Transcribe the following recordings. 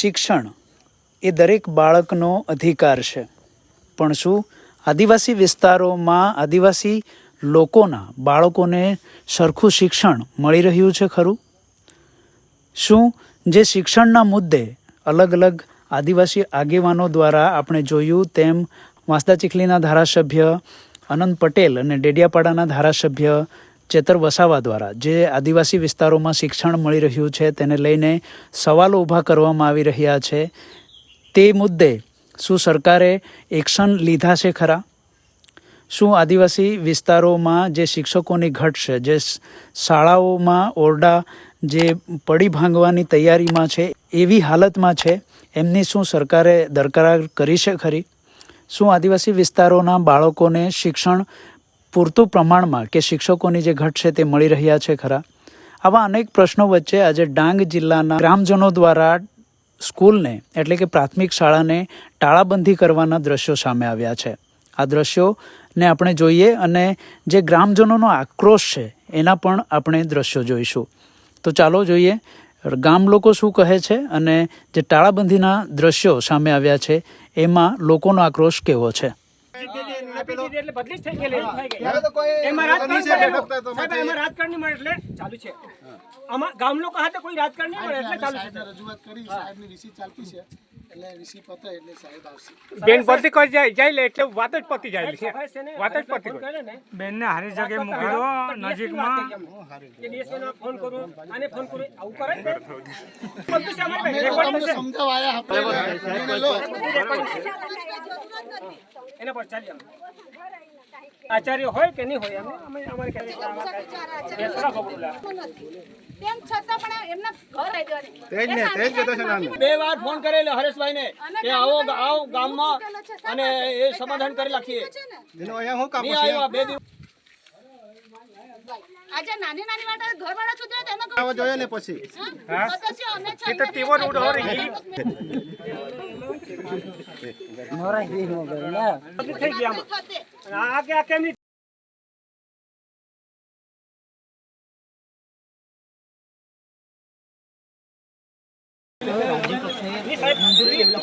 શિક્ષણ એ દરેક બાળકનો અધિકાર છે. પણ શું આદિવાસી વિસ્તારોમાં આદિવાસી લોકોના બાળકોને સરખું શિક્ષણ મળી રહ્યું છે ખરું? શું જે શિક્ષણના મુદ્દે અલગ અલગ આદિવાસી આગેવાનો દ્વારા આપણે જોયું તેમ વાંસદા ચીખલીના ધારાસભ્ય અનંત પટેલ અને ડેડિયાપાડાના ધારાસભ્ય ચેતર વસાવા દ્વારા જે આદિવાસી વિસ્તારોમાં શિક્ષણ મળી રહ્યું છે તેને લઈને સવાલો ઊભા કરવામાં આવી રહ્યા છે. તે મુદ્દે શું સરકારે એક્શન લીધા છે ખરા? શું આદિવાસી વિસ્તારોમાં જે શિક્ષકોની ઘટ છે, જે શાળાઓમાં ઓરડા જે પડી ભાંગવાની તૈયારીમાં છે, એવી હાલતમાં છે? એમની શું સરકારે દરકરાર કરી છે ખરી? શું આદિવાસી વિસ્તારોના બાળકોને શિક્ષણ પૂરતું પ્રમાણમાં કે શિક્ષકોની જે ઘટ છે તે મળી રહ્યા છે ખરા? આવા અનેક પ્રશ્નો વચ્ચે આજે ડાંગ જિલ્લાના ગ્રામજનો દ્વારા સ્કૂલને, એટલે કે પ્રાથમિક શાળાને તાળાબંધી કરવાના દ્રશ્યો સામે આવ્યા છે. આ દ્રશ્યોને આપણે જોઈએ અને જે ગ્રામજનોનો આક્રોશ છે, એના પણ આપણે દ્રશ્યો જોઈશું. તો ચાલો જોઈએ, ગામ લોકો શું કહે છે અને જે તાળાબંધીના દ્રશ્યો સામે આવ્યા છે, એમાં લોકોનો આક્રોશ કેવો છે? આપી દીધી એટલે બદલી થઈ ગયેલી, થઈ ગયું. એમાં રાજકારણ. રાજકારણ નહીં મળે એટલે ચાલુ છે. આમાં ગામ લોકો હાથે કોઈ રાજકારણ નહીં મળે એટલે ચાલુ છે. રજૂઆત કરી સાહેબની રિસીવ ચાલતી છે. એટલે રિસીવ પતે એટલે સાહેબ આવશે. બેન પરથી કરી જાય જાય લે એટલે વાત જ પતી જાય છે. વાત જ પતી ગઈ બેન ને, હારી જગ્યાએ મૂકી દો નજીકમાં. ફોન કરું આને ફોન કરું આવું કરે. સમજાવાયા એના પર ચાલીએ આચાર્ય હોય કે નહીં હોય અમે અમે અમારે ક્યારે બેસરા પકડું લા. તેમ છતાં પણ એમના ઘર આવી દેવાની. બે વાર ફોન કરેલો હરેશભાઈને કે આવો આવો ગામમાં અને એ સમાધાન કરી લખીએ નાખીએ. નહીં આવ્યો આ બે દિવસ. આજે નાની નાની માટે ઘર વાળા સુધી તેનો આવા જોઈએ ને પછી. સદસ્ય અમે છે તો તેવો જ ઉડો રે ઈ. બધું થઈ ગયા આ કે આ કેમ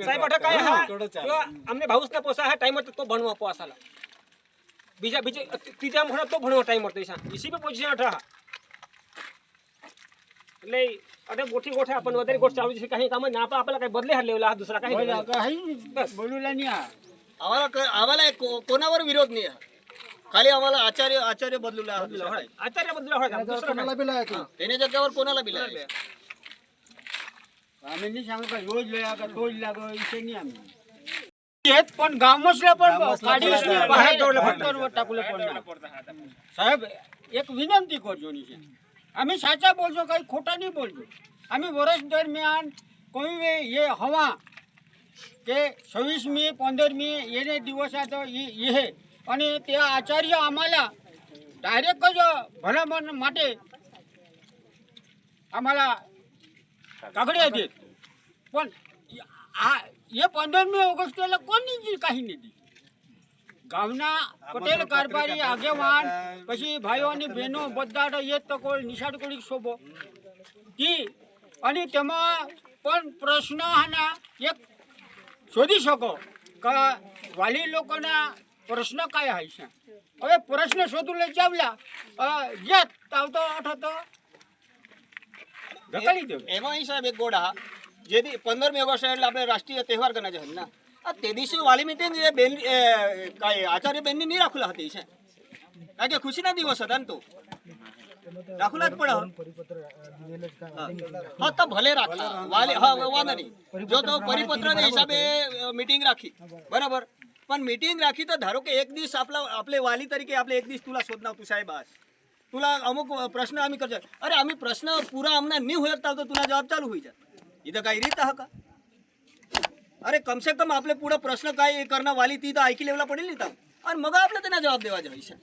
સાહેબ અઠા काय हा किंवा आमने भाऊस ना पोसा हा टाइम तो भणवा पोसाला બીજા બીજે ત્રીજા ભણો તો ભણવા ટાઈમ મળતો છે इसी पे पोझिशन અઠા એટલે અરે ગોઠી ગોઠે आपण વધારે ગોઠ ચાલू છે काही काम ना आपल्याला काही बदले हल्ले हा दुसरा काही बस आम्हाला क- आम्हाला को- कोणावर विरोध नाही आहे. खाली आम्हाला आचार्य आचार्य बदलू आचार्य बदला होता दुसरा काही. त्याने जगावर कोणाला बिलाय અમે નહીં સાંભળ રોજ લઈ આવે તો જ લાગે એ છે નહીં અમે પણ ગામમાં છે પણ કાઢી બહાર દોડલે ફટકર વટાકુલે પણ સાહેબ એક વિનંતી કરજોની છે અમે સાચા બોલજો કઈ ખોટા નહીં બોલજો. અમે વર્ષ દરમિયાન કોઈ એ હવા કે છવ્વીસમી પંદરમી એને દિવસ તો એ અને તે આચાર્ય અમારા ડાયરેક્ટ જ ભલામણ માટે અમારા કાગડિયા હતી પણ આ એ પંદરમી ઓગસ્ટ પહેલા કોની કાંઈ નથી ગામના પટેલ કારભારી આગેવાન પછી ભાઈઓની અને બહેનો બધા એ કોઈ નિશાળ કરી શોભો. કી અને તેમાં પણ પ્રશ્ન આના એક શોધી શકો કે વાલી લોકોના પ્રશ્ન કયા હોય છે. હવે પ્રશ્ન શોધું લઈ જાવલા. જ્યાં આવતો અઠ હતો ધકેલી દેવું એમાં સાહેબ એક ગોડા જે દી પંદરમી ઓગસ્ટ એટલે આપણે રાષ્ટ્રીય તહેવાર ગણા છે ના આ તે દિવસે વાલી મિટિંગ એ બેન કાંઈ આચાર્ય બેનની નહીં રાખેલા હતી છે કારણ કે ખુશીના દિવસ હતા ને તો. રાખુલા જ પડે. હા. તો ભલે રાખા વાલી હા વાંધો નહીં. જો તો પરિપત્રના હિસાબે મિટિંગ રાખી. બરાબર. પણ મિટિંગ રાખી તો ધારો કે એક દિવસ આપલા આપણે વાલી તરીકે આપણે એક દિવસ તુલા શોધના તું સાહેબ આસ तुला अमुक प्रश्न आम्ही करतो अरे आम्ही प्रश्न पुरा आमना नाही होत तर तुला जवाब चालू होईल इथं काही रीत हा का अरे कम से कम आपले पुढं प्रश्न काय करणं वाली ती तर ऐकी लेवला पडेल नाही तर आणि मग आपलं त्यांना जबाब देवाचा विषय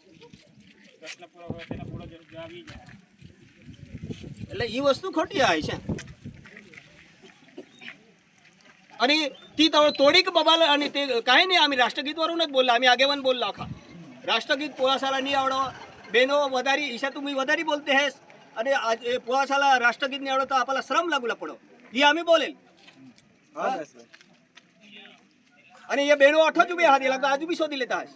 એટલે એ વસ્તુ ખોટી આવે છે आणि ती तो तोडीक बबाल आणि ते काही नाही आम्ही राष्ट्रगीतवरूनच बोललो आम्ही आगेवन बोललो आखा राष्ट्रगीत पोळासाला नाही आवडं बेनो वदारी ईशा तुम्ही वदारी बोलते हेस आणि आज हे पोळासाला राष्ट्रगीत नाही आवडं तर आपल्याला श्रम लागूला पडो ही आम्ही बोलेल आणि हे बेणो आठवत उभी आहात याला आज बी शोधिले तास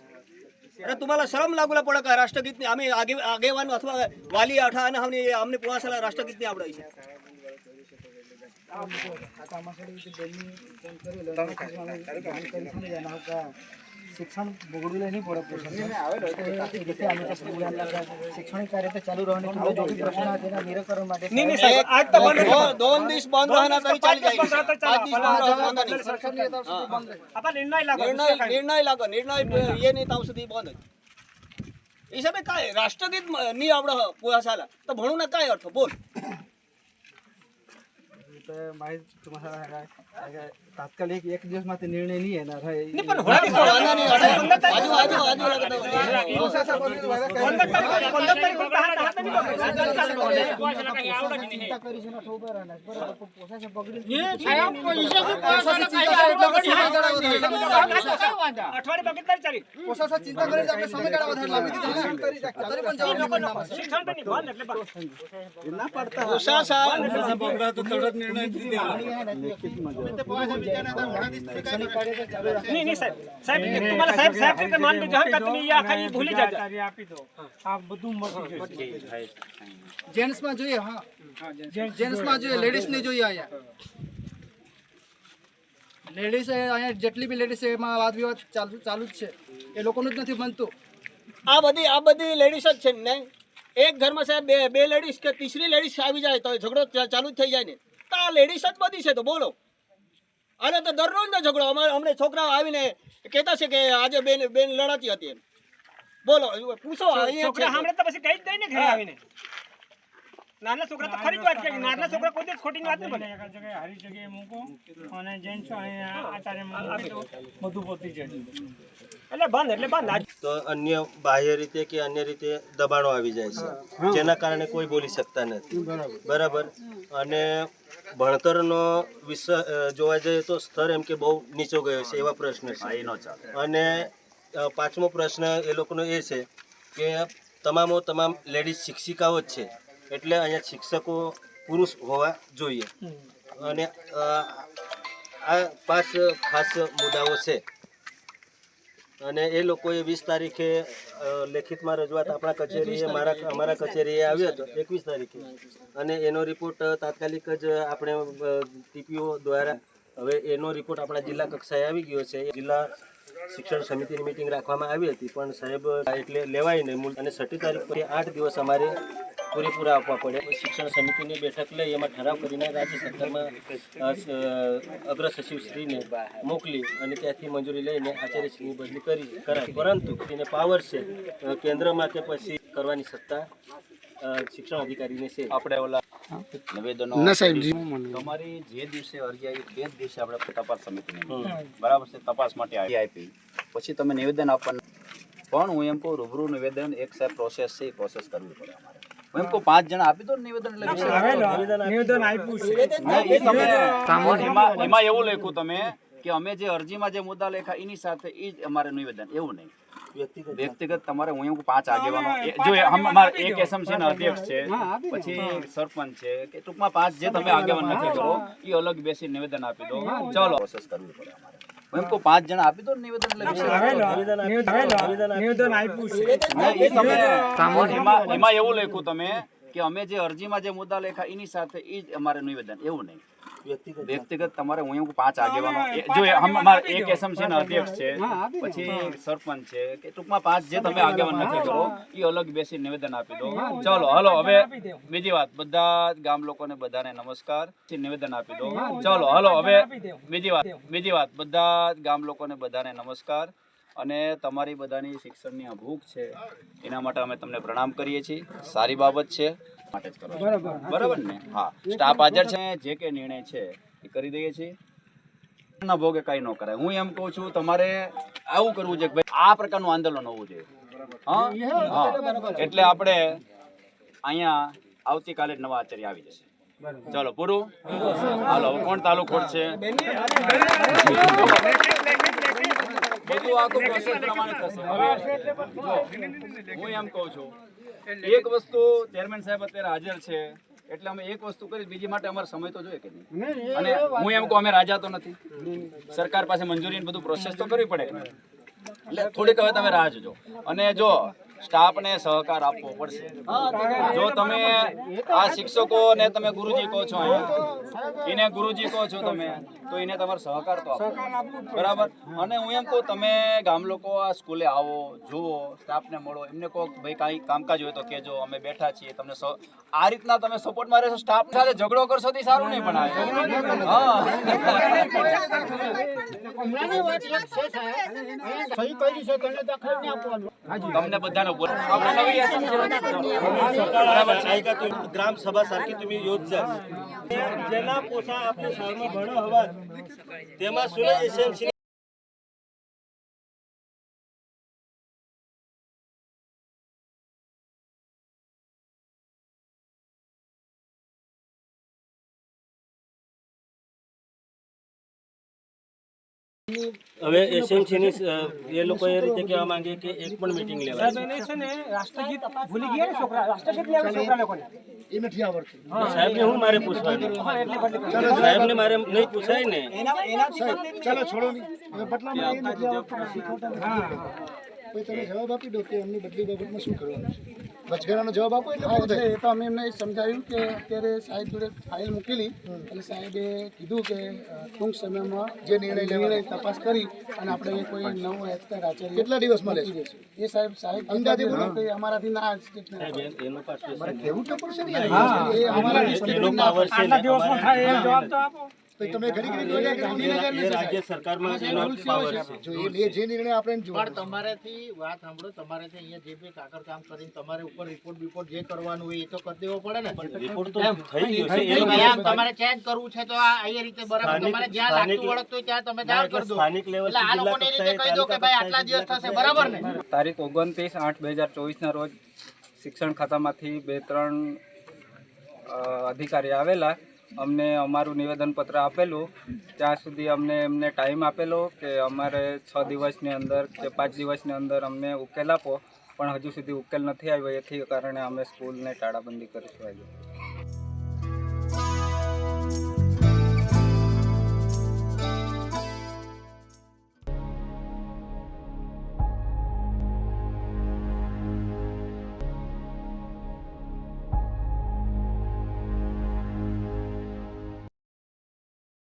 अरे तुम्हाला श्रम लागूला पडो का राष्ट्रगीत नाही आम्ही आगे आगेवान अथवा वाली आठा आणि आम्ही आमने पोळासाला राष्ट्रगीत नाही आवडायचे શિક્ષણ બગડવું નહીં પડે પોષણ રીતે અમે તો સ્કૂલના શૈક્ષણિક કાર્ય તો ચાલુ રહેવાની થોડો જો બી પ્રશ્ન હતા તેના નિરાકરણ માટે નહીં નહીં સાહેબ આજ તો બંધ દો- दोन दिवस बंद राहणार तरी चाली जाईल पाच दिवस बंद राहणार नाही. સરકારની તરફ સુધી બંધ રહે. आता निर्णय लागला निर्णय निर्णय लाग निर्णय ये नाही ताव સુધી બંધ हिसाबे काय राष्ट्रगीत म- नी आवड पुरासाला तर म्हणू ना काय अर्थ बोल તો માહિતી तुम्हाला सांगा તાત્કાલિક એક દિવસમાં તે નિર્ણય નહીં येणार आहे पण होणार आहे. वांधा नाही. आजू आजू आजू लागत आहे. पंधरा तारीख पंधरा तारीख होता हात हात नाही बघायचा. ચિંતા કરી છે ને તો ઉભા રહેવાના. બગીચ તારી ચાલી પોસાશે ચિંતા કરી આપણે સમયગાળા વધારે લાંબી દીધી ને. કરી લેડીઝ ને જોઈએ અહીંયા. લેડીઝ અહીંયા જેટલી બી લેડીઝ એમાં વાદ વિવાદ ચાલુ જ છે. એ લોકોનું જ નથી બનતું. આ બધી આ બધી લેડીઝ જ છે ને? એક ઘરમાં સાહેબ બે બે લેડીઝ કે તીસરી લેડીઝ આવી જાય તો ઝઘડો ચાલુ જ થઈ જાય ને. તો આ લેડીઝ જ બધી છે તો બોલો. આને તો દરરોજ ના ઝઘડો. અમારે અમને છોકરાઓ આવીને કહેતા છે કે આજે બેન બેન લડાતી હતી એમ. બોલો પૂછો છોકરા સાંભળે તો પછી કઈ જ દઈ ને ઘરે આવીને. નાના છોકરા તો ખરી વાત કે નાના છોકરા કોઈ દિવસ ખોટી વાત નહીં બોલે. એક જગ્યાએ હારી જગ્યાએ મૂકો અને જેન્ટ્સ અહીંયા આચાર્ય આપી બધું પોતી જશે એટલે બંધ એટલે બંધ. તો અન્ય બાહ્ય રીતે કે અન્ય રીતે દબાણો આવી જાય છે. જેના કારણે કોઈ બોલી શકતા નથી. બરાબર. અને ભણતરનો વિષય જોવા જઈએ તો સ્તર એમ કે બહુ નીચો ગયો છે એવા પ્રશ્ન છે. અને પાંચમો પ્રશ્ન એ લોકોનો એ છે કે તમામો તમામ લેડીઝ શિક્ષિકાઓ જ છે. એટલે અહીંયા શિક્ષકો પુરુષ હોવા જોઈએ. અને આ પાંચ ખાસ મુદ્દાઓ છે. અને એ લોકોએ વીસ તારીખે લેખિતમાં રજૂઆત આપણા કચેરીએ મારા અમારા કચેરીએ આવ્યો હતો એકવીસ તારીખે. અને એનો રિપોર્ટ તાત્કાલિક જ આપણે ટીપીઓ દ્વારા હવે એનો રિપોર્ટ આપણા જિલ્લા કક્ષાએ આવી ગયો છે. જિલ્લા શિક્ષણ સમિતિની મિટિંગ રાખવામાં આવી હતી પણ સાહેબ એટલે લેવાય નહીં. અને છઠ્ઠી તારીખ પછી આઠ દિવસ અમારે પૂરેપૂરા આપવા પડે. શિક્ષણ સમિતિની બેઠક લઈ એમાં ઠરાવ કરીને રાજ્ય સરકારમાં અગ્ર સચિવશ્રીને મોકલી અને ત્યાંથી મંજૂરી લઈને આચાર્યશ્રીની બદલી કરી કરાય. પરંતુ એને પાવર છે કેન્દ્રમાં કે પછી કરવાની સત્તા શિક્ષણ અધિકારીને છે. આપણે ઓલા નિવેદનો તમારી જે દિવસે અરજી આવી તે જ દિવસે આપણે તપાસ સમિતિને બરાબર છે તપાસ માટે અરજી આપી. પછી તમે નિવેદન આપવાનું. પણ હું એમ કહું રૂબરૂ નિવેદન એક સાહેબ પ્રોસેસ છે એ પ્રોસેસ કરવી પડે અમારે. એમ કહું પાંચ જણા આપી દો નિવેદન એટલે નિવેદન આપ્યું છે. ના, એ તમે એમાં એમાં એવું લખ્યું તમે કે અમે જે અરજીમાં જે મુદ્દા લખ્યા એની સાથે એ જ અમારે નિવેદન. એવું નહીં. વ્યક્તિગત વ્યક્તિગત તમારે હું પાંચ આગેવાનો. જો અમારે એક એસએમસી ના અધ્યક્ષ છે પછી સરપંચ છે કે ટૂંકમાં પાંચ જે તમે આગેવાન નથી કરો એ અલગ બેસી નિવેદન આપી દો. ચાલો. પ્રોસેસ કરવી પડે અમારે. એમ પાંચ જણા આપી દો નિવેદન એટલે નિવેદન આપ્યું છે એમાં એવું લખ્યું તમે કે અમે જે અરજીમાં જે મુદ્દા લખ્યા એની સાથે એ જ અમારે નિવેદન એવું નહીં વ્યક્તિગત વ્યક્તિગત તમારે હું પાંચ આગેવાનો જો એક એસએમસી ના અધ્યક્ષ છે પછી સરપંચ છે કે ટૂંકમાં પાંચ જે તમે આગેવાન નક્કી કરો એ અલગ બેસી નિવેદન આપી દો ચાલો હલો હવે બીજી વાત બધા જ ગામ લોકોને બધાને નમસ્કાર નિવેદન આપી દો ચલો હલો હવે બીજી વાત બીજી વાત બધા જ ગામ લોકોને બધાને નમસ્કાર અને તમારી બધાની શિક્ષણની આ ભૂખ છે એના માટે અમે તમને પ્રણામ કરીએ છીએ. સારી બાબત છે. માટે જ કરો. બરાબર ને? હા. સ્ટાફ હાજર છે જે કે નિર્ણય છે એ કરી દઈએ છીએ. ના ભોગે કઈ ન કરાય. હું એમ કહું છું તમારે આવું કરવું છે કે ભાઈ આ પ્રકારનું આંદોલન હોવું જોઈએ. હા? એટલે આપણે અહીંયા આવતીકાલે જ નવા આચાર્ય આવી જશે. ચલો પૂરું? હાલો કોણ તાલુકો ખોટશે બધું આખું પ્રોસેસ પ્રમાણે થશે. હવે હું એમ કહું છું એક વસ્તુ ચેરમેન સાહેબ અત્યારે હાજર છે એટલે અમે એક વસ્તુ કરી બીજી માટે અમારો સમય તો જોઈએ કે નહીં? અને હું એમ કહું અમે રાજા તો નથી. સરકાર પાસે મંજૂરી બધું પ્રોસેસ તો કરવી પડે. એટલે થોડીક હવે તમે રાહ જોજો. અને જો સ્ટાફને સહકાર આપવો પડશે જો તમે આ શિક્ષકોને તમે ગુરુજી કહો છો એને ગુરુજી કહો છો તમે તો એને તમારો સહકાર તો આપો બરાબર અને હું એમ કહું તમે ગામ લોકો આ સ્કૂલે આવો જુઓ સ્ટાફને મળો એમને કહો ભાઈ કાંઈ કામકાજ હોય તો કહેજો અમે બેઠા છીએ તમને આ રીતના તમે સપોર્ટમાં રહેશો સ્ટાફ સાથે ઝઘડો કરશો તો સારું નહીં પણ હા તમને બધાને ग्राम सभा सारखी तुम्ही योजना ज्यांना पोसा आपल्या शाळेमध्ये भरणं हवा तेव्हा सुरज एसएमसी હવે એસએમસી ની એ લોકો એ રીતે કહેવા માંગે કે એક પણ મીટિંગ લેવાય એને છે ને રાષ્ટ્રગીત ભૂલી ગયા ને છોકરા? રાષ્ટ્રગીત લેવા છોકરા લોકોને? એ નથી આવડતું સાહેબ ને હું મારે પૂછવાનું? સાહેબ ને મારે નહીં પૂછાય ને? ચાલો છોડો નહીં. હવે બદલામાં એ નથી આવડતું. શીખવતા તમે જવાબ આપી દો કે એમની બદલી બાબતમાં શું કરવાનું છે? વચગાળાનો જવાબ આપો એટલે એ તો અમે એમને સમજાવ્યું કે અત્યારે સાહેબ જોડે ફાઇલ મૂકેલી અને સાહેબે કીધું કે ટૂંક સમયમાં જે નિર્ણય નિર્ણય તપાસ કરી અને આપણે એ કોઈ નવો એક્સપર્ટ આચાર્ય કેટલા દિવસમાં લેશો? એ સાહેબ સાહેબ અંદાજે બોલો. કે અમારાથી ના જ કે એનો પાછો મારે કહેવું તો પડશે ને એ અમારા દિવસમાં થાય એ જવાબ તો આપો. તમે ઘડી ઘડી બોલ્યા કે ગાંધીનગર એ રાજ્ય સરકારમાં એનો પાવર છે. જો એ જે નિર્ણય આપણે એને જોવાનો છે. વાત સાંભળો તમારેથી અહીંયા જે બી કાગળ કામ કરીને તમારે ઉપર રિપોર્ટ બિપોર્ટ જે કરવાનું હોય એ તો કરી દેવો પડે ને. રિપોર્ટ તો થઈ ગયો છે એ લોકો તમારે ચેન્જ કરવું છે તો આ એ રીતે બરાબર તમારે જ્યાં લાગતું વળગતું ત્યાં તમે જાણ કરી દો. સ્થાનિક લેવલ એટલે આ લોકોને રીતે કહી દો કે ભાઈ આટલા દિવસ થશે બરાબર ને? તારીખ ઓગણત્રીસ આઠ બે હજાર ચોવીસના રોજ શિક્ષણ ખાતામાંથી બે ત્રણ અધિકારી આવેલા અમને અમારું નિવેદનપત્ર આપેલું, ત્યાં સુધી અમને એમને ટાઈમ આપેલો કે અમારે છ દિવસની અંદર કે પાંચ દિવસની અંદર અમને ઉકેલ આપો. પણ હજુ સુધી ઉકેલ નથી આવ્યો, એથી કારણે અમે સ્કૂલને તાળાબંધી કરીશું આજે